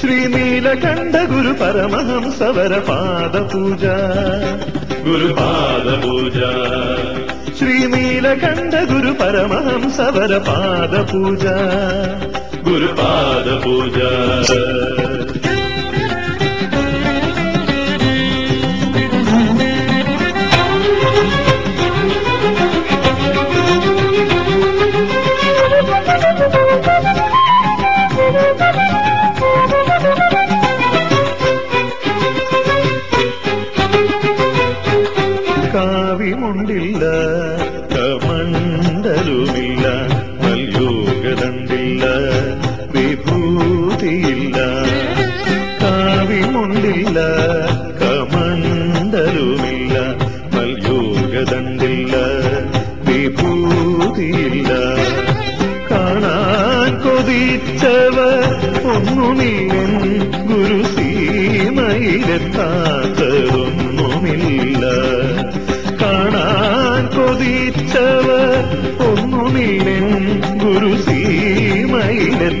ശ്രീനീലകണ്ഠ ഗുരു പരമഹംസവര പാദപൂജ. ഗുരുപാദപൂജ. ശ്രീനീലകണ്ഠ ഗുരു പരമഹംസവര പാദപൂജ. ഗുരുപാദപൂജ. കമണ്ടലുമില്ല മൽയോഗദണ്ടില്ല വിഭൂതിയില്ല കാവിമുണ്ടില്ല കമണ്ടലുമില്ല മൽയോഗദണ്ടില്ല വിഭൂതിയില്ല. കാണാൻ കൊതിച്ചവർ ഒന്നുമില്ല ഗുരുസീമയിലെത്താത്തതൊന്നുമില്ല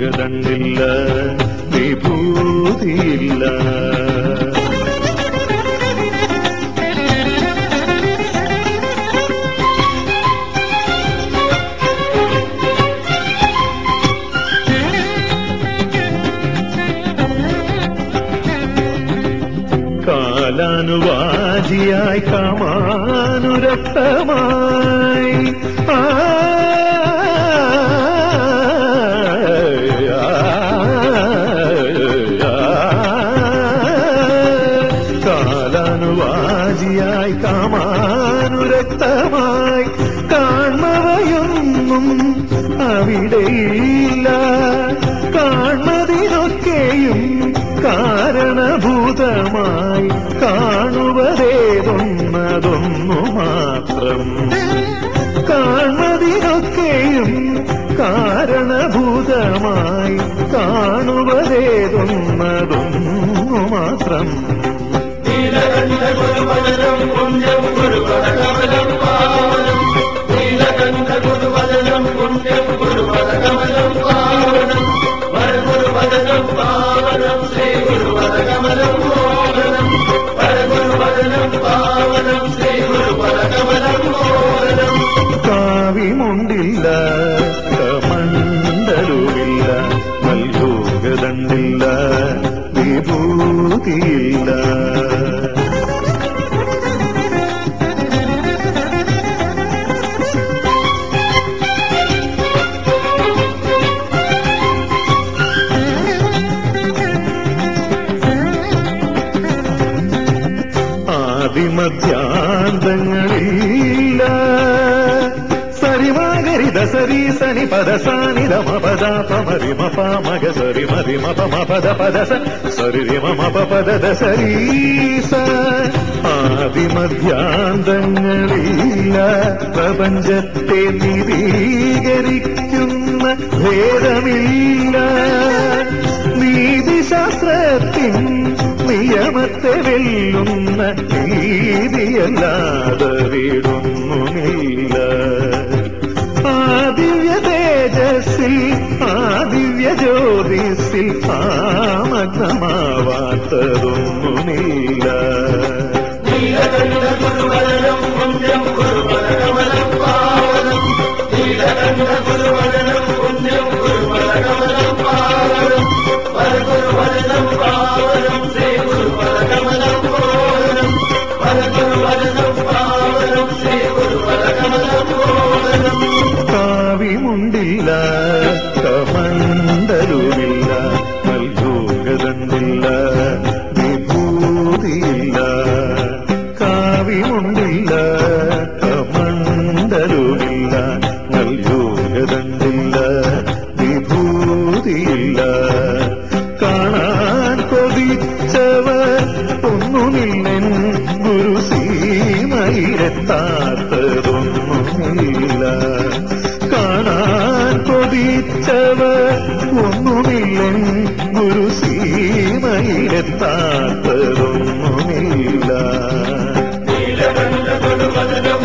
യോഗദണ്ടില്ല വിഭൂതിയില്ല. കാലാനുവാജിയായി കാമാനുരക്തമായി കാലാനുവാജിയായി കാമാനുരക്തമായി കാൺമവയൊന്നും അവിടെയില്ല. കാണതിനൊക്കെയും കാരണഭൂതമായി കാണുവതേതൊന്നതൊന്നു മാത്രം കാണതിനൊക്കെയും കാരണഭൂതമായി കാണുവതേതൊന്നതൊന്നു മാത്രം കാവിമുണ്ടില്ല കമണ്ടലുമില്ല മൽയോഗദണ്ടില്ല വിഭൂതിയില്ല. ആദിമധ്യാന്തങ്ങളില്ല സരിമാകരിത സരി സനി പദ സാനിത മപദ പദ പമരി സരി മതി മപ മപദ പദ സരി മപ പദ സരീസ ആദിമധ്യാന്തങ്ങളില്ല പ്രപഞ്ചത്തെ നിരീകരിക്കുന്ന ഭേദമില്ല നിയമത്തെ വെല്ലുന്ന നീതിയല്ലാതെ വിടുന്നുമില്ല ആ ദിവ്യ തേജസ്സിൽ ആ ദിവ്യ ജ്യോതിസിൽ നീലകണ്ഠ കാവിമുണ്ടില്ല കമന്തലുമില്ല നൽകൂകതണ്ടില്ല വിഭൂതിയില്ല. കാവിമുണ്ടില്ല കമന്തലുമില്ല നൽകൂകതണ്ടില്ല വിഭൂതിയില്ല. കാണാൻ കൊതിച്ചവർ ഒന്നുമില്ലെൻ ഗുരുസീമയിലെത്താത്ത ചോദിച്ചവ ഒന്നുമില്ലൻ ഗുരു സീമയിലെത്താത്തതൊന്നുമില്ല. നീലകണ്ഠ കൊടുവതനം